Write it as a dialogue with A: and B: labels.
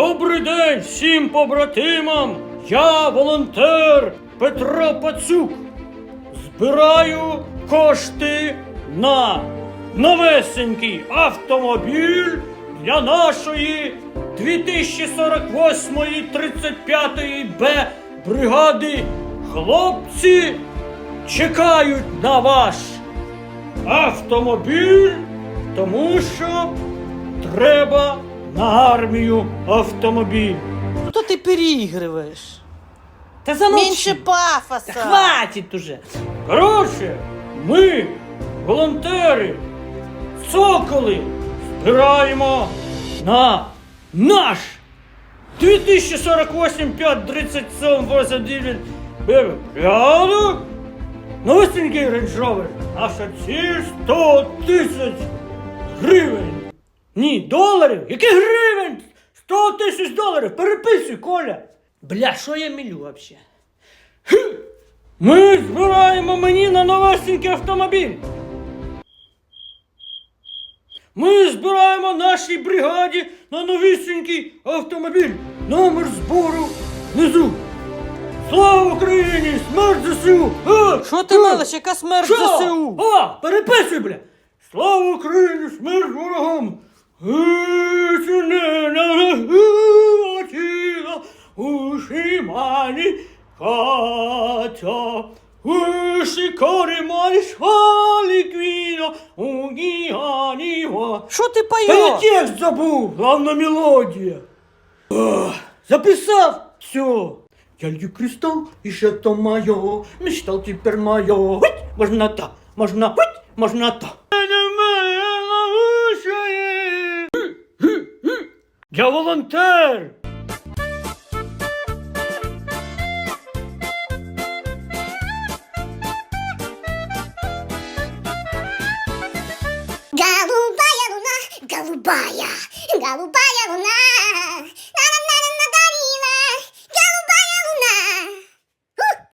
A: Добрий день всім побратимам! Я волонтер Петро Пацюк. Збираю кошти на новесенький автомобіль для нашої 2048-ї 35-ї Б бригади. Хлопці чекають на ваш автомобіль, тому що треба на армію автомобіль.
B: Ну то ты переигрываешь.
A: Та замовчи.
B: Меньше пафоса.
A: Хватить уже. Коротше, ми, волонтери, соколи, збираємо на наш 2048 5 37 89 бригаду новесенький Range Rover. Наша ціль 100 тисяч гривень. Ні, доларів? Яких гривень? 100 тисяч доларів. Переписуй, Коля.
B: Бля, що я мілю вообще?
A: Ми збираємо мені на новесенький автомобіль. Ми збираємо нашій бригаді на новісінький автомобіль. Номер збору внизу. Слава Україні! Смерть ЗСУ! А!
B: Що ти мелиш, яка смерть
A: Що?
B: ЗСУ?
A: О, переписуй, бля! Слава Україні! Смерть ворогам! Ушимані Катя Ушикори маєш халіквіно Угіаніва
B: Що ти
A: Та я
B: поєш?
A: текст забув, главна мелодія. Ах, записав все. Я лью кристалл, и что моё, мечтал теперь моё. Хуть, можно так, можно хуть, можно так. Я волонтер.
C: Голубая луна, голубая, голубая